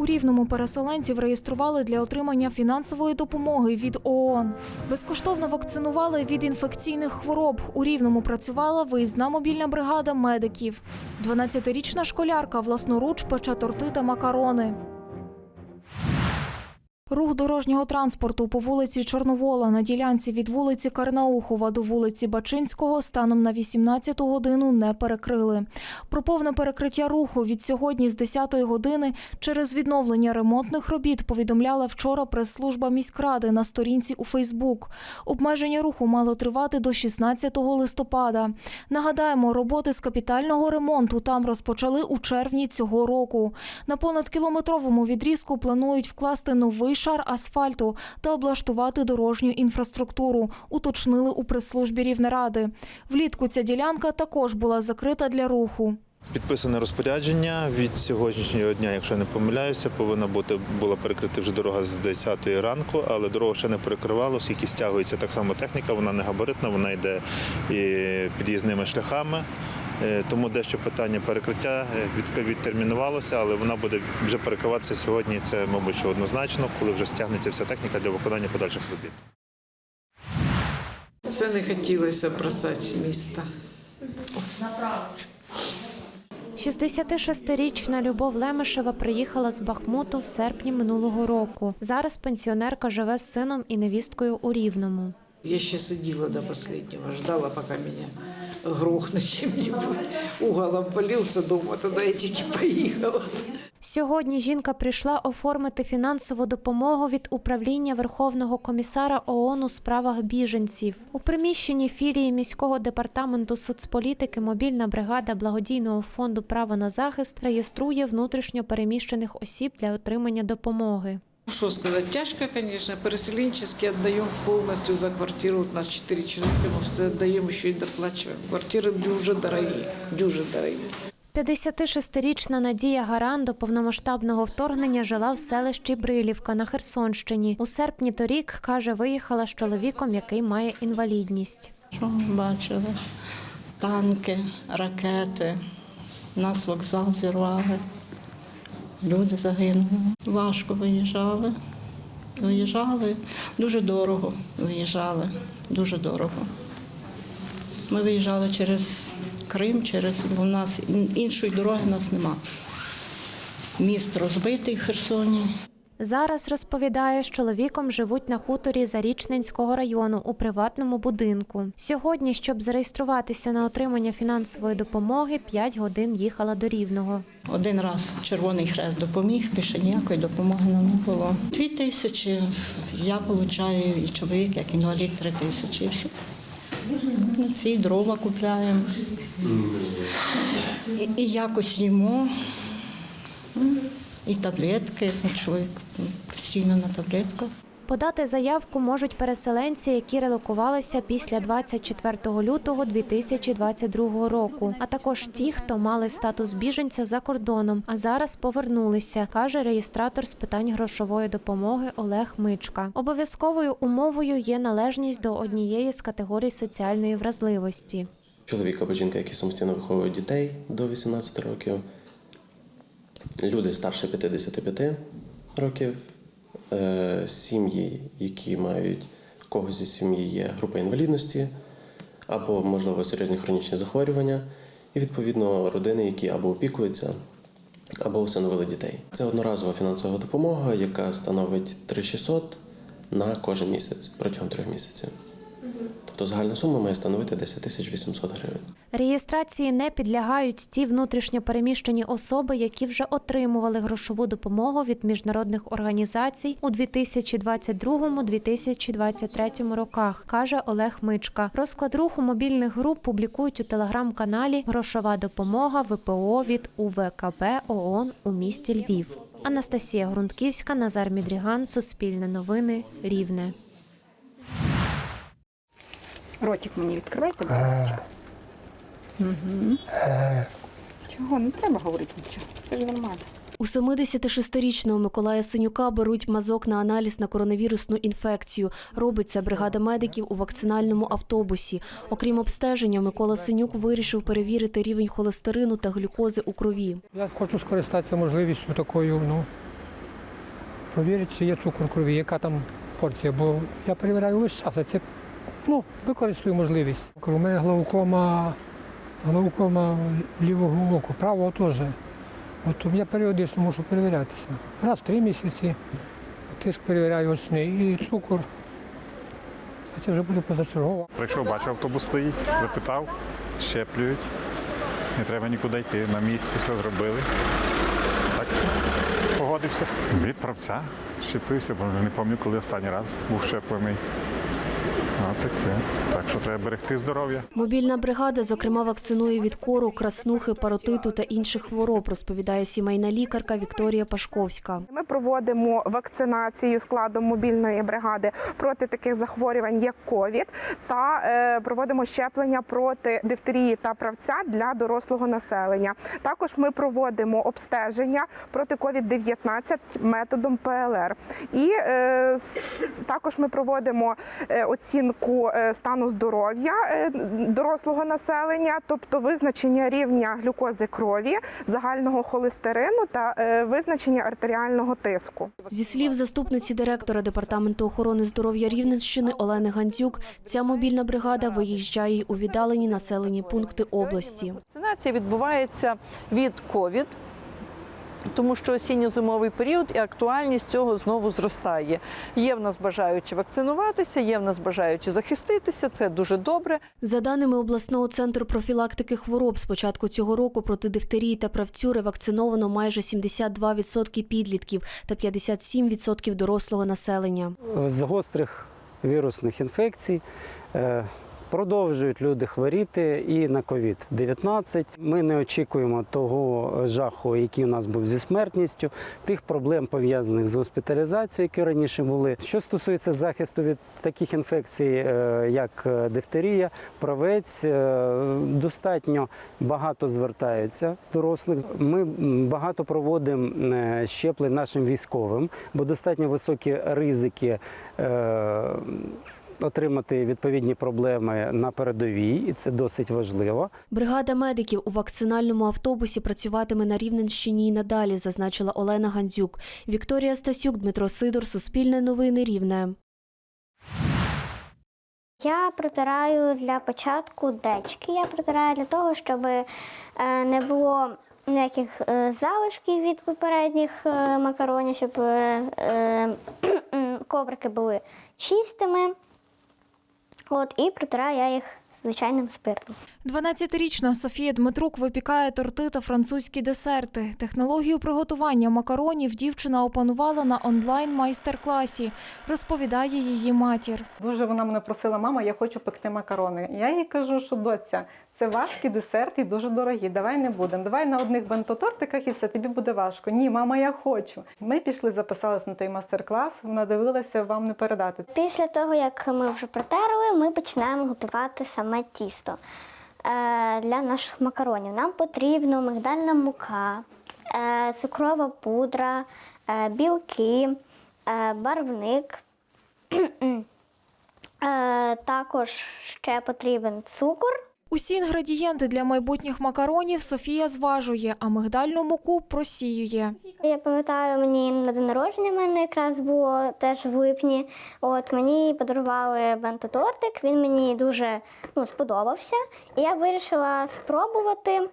У рівному переселенців реєстрували для отримання фінансової допомоги від ООН. Безкоштовно вакцинували від інфекційних хвороб. У рівному працювала виїзна мобільна бригада медиків. 12-річна школярка власноруч пече торти та макарони. Рух дорожнього транспорту по вулиці Чорновола на ділянці від вулиці Карнаухова до вулиці Бачинського станом на 18 годину не перекрили. Про повне перекриття руху від сьогодні з 10 години через відновлення ремонтних робіт повідомляла вчора прес-служба міськради на сторінці у Фейсбук. Обмеження руху мало тривати до 16 листопада. Нагадаємо, роботи з капітального ремонту там розпочали у червні цього року. На понад кілометровому відрізку планують вкласти новий шар асфальту та облаштувати дорожню інфраструктуру, уточнили у прес-службі Рівнеради. Влітку ця ділянка також була закрита для руху. Підписане розпорядження від сьогоднішнього дня, якщо не помиляюся, повинна бути була перекрита вже дорога з 10 ранку, але дорога ще не перекривала, оскільки стягується так само техніка, вона не габаритна, вона йде і під'їзними шляхами. Е, Тому дещо питання перекриття е, від- відтермінувалося, але вона буде вже перекриватися сьогодні. Це, мабуть, що однозначно, коли вже стягнеться вся техніка для виконання подальших робіт. Це не хотілося бросати міста. 66-річна Любов Лемешева приїхала з Бахмуту в серпні минулого року. Зараз пенсіонерка живе з сином і невісткою у Рівному. Я ще сиділа до останнього, ждала, поки мене грохне чим-нибудь. Угол обвалився дома, тоді я тільки поїхала. Сьогодні жінка прийшла оформити фінансову допомогу від управління Верховного комісара ООН у справах біженців. У приміщенні філії міського департаменту соцполітики мобільна бригада благодійного фонду Право на захист реєструє внутрішньо переміщених осіб для отримання допомоги. Що сказати, тяжко, звісно. Переселенчески віддаємо повністю за квартиру. У нас 4 чоловіка, ми все віддаємо, ще й доплачуємо. Квартири дуже дорогі, дуже дорогі. 56-річна Надія Гаран до повномасштабного вторгнення жила в селищі Брилівка на Херсонщині. У серпні торік, каже, виїхала з чоловіком, який має інвалідність. Що ми бачили? Танки, ракети. Нас вокзал зірвали. Люди загинули. Важко виїжджали. Виїжджали. Дуже дорого виїжджали. Дуже дорого. Ми виїжджали через Крим, через бо в нас іншої дороги нас нема. Міст розбитий в Херсоні. Зараз розповідає, з чоловіком живуть на хуторі Зарічненського району у приватному будинку. Сьогодні, щоб зареєструватися на отримання фінансової допомоги, 5 годин їхала до Рівного. Один раз Червоний Хрест допоміг, більше ніякої допомоги нам не було. Дві тисячі я отримую, і чоловік, як інвалід, три тисячі. Ці дрова купляємо. І, і якось їмо. І таблетки. Чоловік постійно на таблетках. Подати заявку можуть переселенці, які релокувалися після 24 лютого 2022 року, а також ті, хто мали статус біженця за кордоном, а зараз повернулися, каже реєстратор з питань грошової допомоги Олег Мичка. Обов'язковою умовою є належність до однієї з категорій соціальної вразливості. чоловік або жінка, які самостійно виховують дітей до 18 років, люди старше 55 років, е, сім'ї, які мають когось зі сім'ї є група інвалідності, або, можливо, серйозні хронічні захворювання, і відповідно родини, які або опікуються, або усиновили дітей. Це одноразова фінансова допомога, яка становить 3600 на кожен місяць протягом трьох місяців. Тобто загальна сума має становити 10 тисяч 800 гривень. Реєстрації не підлягають ті внутрішньо переміщені особи, які вже отримували грошову допомогу від міжнародних організацій у 2022-2023 роках, каже Олег Мичка. Розклад руху мобільних груп публікують у телеграм-каналі Грошова допомога ВПО від УВКБ ООН у місті Львів. Анастасія Грунтківська, Назар Мідріган, Суспільне новини, Рівне. Ротик мені відкривайте, будь ласка. Угу. Чого? Не треба говорити нічого. Це ж нормально. У 76-річного Миколая Синюка беруть мазок на аналіз на коронавірусну інфекцію. Робить це бригада медиків у вакцинальному автобусі. Окрім обстеження, Микола Синюк вирішив перевірити рівень холестерину та глюкози у крові. Я хочу скористатися можливістю такою, ну, провірити, чи є цукор в крові, яка там порція, бо я перевіряю весь час, а це ну, використаю можливість. У мене глаукома, глаукома лівого оку, правого теж. От я періодично мушу перевірятися. Раз в три місяці тиск перевіряю очний і цукор. А це вже буде позачергово. Прийшов, бачив, автобус стоїть, запитав, щеплюють. Не треба нікуди йти. На місці все зробили. Так, погодився. Від правця щепився, бо не пам'ятаю, коли останній раз був щеплений. А таке. Так що треба берегти здоров'я. Мобільна бригада, зокрема, вакцинує від кору, краснухи, паротиту та інших хвороб, розповідає сімейна лікарка Вікторія Пашковська. Ми проводимо вакцинацію складом мобільної бригади проти таких захворювань, як ковід, та е, проводимо щеплення проти дифтерії та правця для дорослого населення. Також ми проводимо обстеження проти COVID-19 методом ПЛР. І е, с- також ми проводимо е, оцінку е, стану здоров'я е, дорослого населення, тобто визначення рівня глюкози крові, загального холестерину та е, визначення артеріального тиску. Зі слів заступниці директора департаменту охорони здоров'я Рівненщини Олени Гандзюк, ця мобільна бригада виїжджає у віддалені населені пункти області. Вакцинація відбувається від ковід, тому що осінньо-зимовий період і актуальність цього знову зростає. Є в нас бажаючі вакцинуватися, є в нас бажаючі захиститися. Це дуже добре. За даними обласного центру профілактики хвороб, з початку цього року проти дифтерії та правцю ревакциновано майже 72% підлітків та 57% дорослого населення. з гострих вірусних інфекцій. Продовжують люди хворіти і на COVID-19. Ми не очікуємо того жаху, який у нас був зі смертністю, тих проблем пов'язаних з госпіталізацією, які раніше були. Що стосується захисту від таких інфекцій, е, як е, дифтерія, правець, е, достатньо багато звертаються дорослих. Ми багато проводимо щеплень нашим військовим, бо достатньо високі ризики. Отримати відповідні проблеми на передовій, і це досить важливо. Бригада медиків у вакцинальному автобусі працюватиме на Рівненщині і надалі, зазначила Олена Гандзюк. Вікторія Стасюк, Дмитро Сидор, Суспільне новини Рівне. Я протираю для початку дечки. Я протираю для того, щоб е, не було ніяких е, залишків від попередніх е, макаронів, щоб коврики були чистими. От, і протираю я їх звичайним спиртом. 12-річна Софія Дмитрук випікає торти та французькі десерти. Технологію приготування макаронів дівчина опанувала на онлайн майстер-класі, розповідає її матір. Дуже вона мене просила, мама, я хочу пекти макарони. Я їй кажу, що доця, це важкий десерт і дуже дорогі. Давай не будемо. Давай на одних бентотортиках і все, тобі буде важко. Ні, мама, я хочу. Ми пішли, записалися на той майстер-клас. Вона дивилася, вам не передати. Після того, як ми вже протерли, ми починаємо готувати саме тісто е, для наших макаронів. Нам потрібно мигдальна мука, е, цукрова пудра, е, білки, барвник. Також ще потрібен цукор. Усі інгредієнти для майбутніх макаронів Софія зважує, а мигдальну муку просіює. Я пам'ятаю, мені на день народження в мене якраз було теж в липні. От мені подарували бентотортик, він мені дуже ну, сподобався. І я вирішила спробувати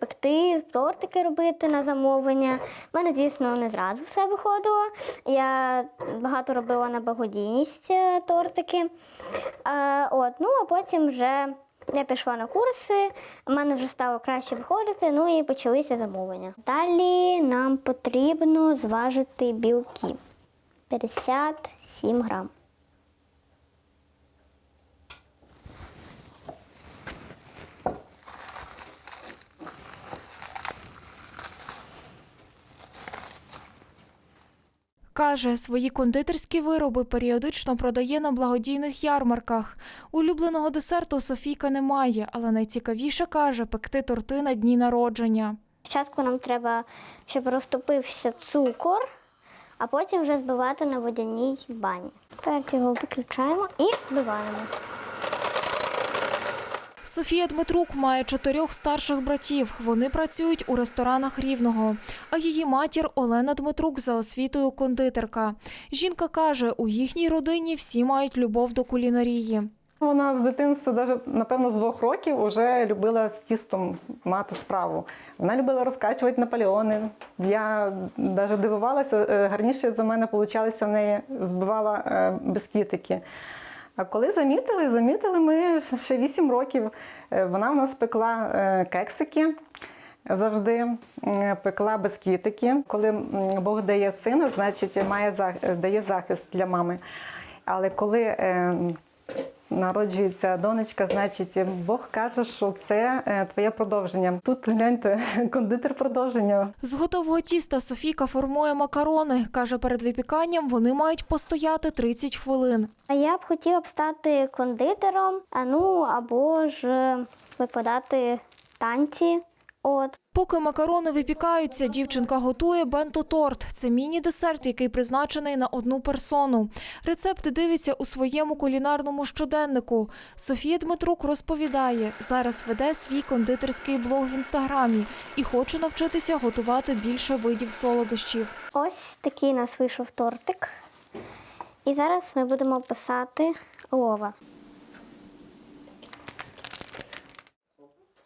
пекти, тортики робити на замовлення. У мене, звісно, не зразу все виходило. Я багато робила на благодійність е, тортики. Е, от, ну, а потім вже я пішла на курси, у мене вже стало краще виходити, ну і почалися замовлення. Далі нам потрібно зважити білки 57 грам. Каже, свої кондитерські вироби періодично продає на благодійних ярмарках. Улюбленого десерту Софійка не має, але найцікавіше каже пекти торти на дні народження. Спочатку нам треба, щоб розтопився цукор, а потім вже збивати на водяній бані. Так, його виключаємо і збиваємо. Софія Дмитрук має чотирьох старших братів. Вони працюють у ресторанах Рівного. А її матір Олена Дмитрук за освітою кондитерка. Жінка каже, у їхній родині всі мають любов до кулінарії. Вона з дитинства, даже, напевно, з двох років вже любила з тістом мати справу. Вона любила розкачувати наполеони. Я навіть дивувалася, е, гарніше за мене получалися в неї, збивала е, бісквітики. А коли замітили, замітили ми ще 8 років. Е, Вона в нас пекла е, кексики. Завжди пекла бисквітики. Коли Бог дає сина, значить має дає захист для мами. Але коли е, народжується донечка, значить Бог каже, що це е, твоє продовження. Тут гляньте, кондитер продовження. З готового тіста Софійка формує макарони. Каже, перед випіканням вони мають постояти 30 хвилин. А я б хотіла б стати кондитером, а ну або ж е, викладати танці. От. Поки макарони випікаються, дівчинка готує бенто-торт. Це міні-десерт, який призначений на одну персону. Рецепт дивиться у своєму кулінарному щоденнику. Софія Дмитрук розповідає, зараз веде свій кондитерський блог в інстаграмі і хоче навчитися готувати більше видів солодощів. Ось такий у нас вийшов тортик. І зараз ми будемо писати лова.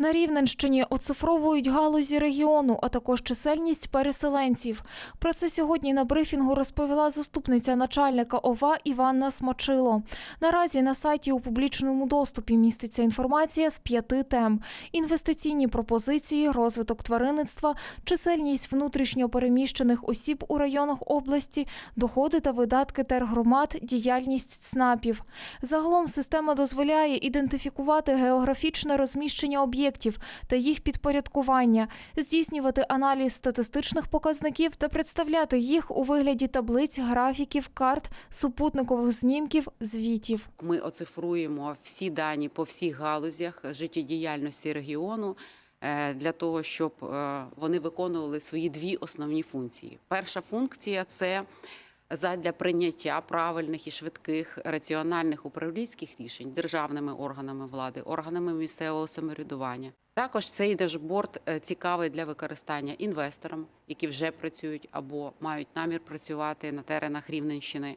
На Рівненщині оцифровують галузі регіону, а також чисельність переселенців. Про це сьогодні на брифінгу розповіла заступниця начальника ОВА Іванна Смачило. Наразі на сайті у публічному доступі міститься інформація з п'яти тем: інвестиційні пропозиції, розвиток тваринництва, чисельність внутрішньо переміщених осіб у районах області, доходи та видатки тергромад, діяльність ЦНАПів. Загалом система дозволяє ідентифікувати географічне розміщення об'єктів та їх підпорядкування, здійснювати аналіз статистичних показників та представляти їх у вигляді таблиць, графіків, карт, супутникових знімків, звітів. Ми оцифруємо всі дані по всіх галузях життєдіяльності регіону е, для того, щоб е, вони виконували свої дві основні функції. Перша функція це задля прийняття правильних і швидких раціональних управлінських рішень державними органами влади, органами місцевого самоврядування. Також цей дешборд е, цікавий для використання інвесторам, які вже працюють або мають намір працювати на теренах Рівненщини.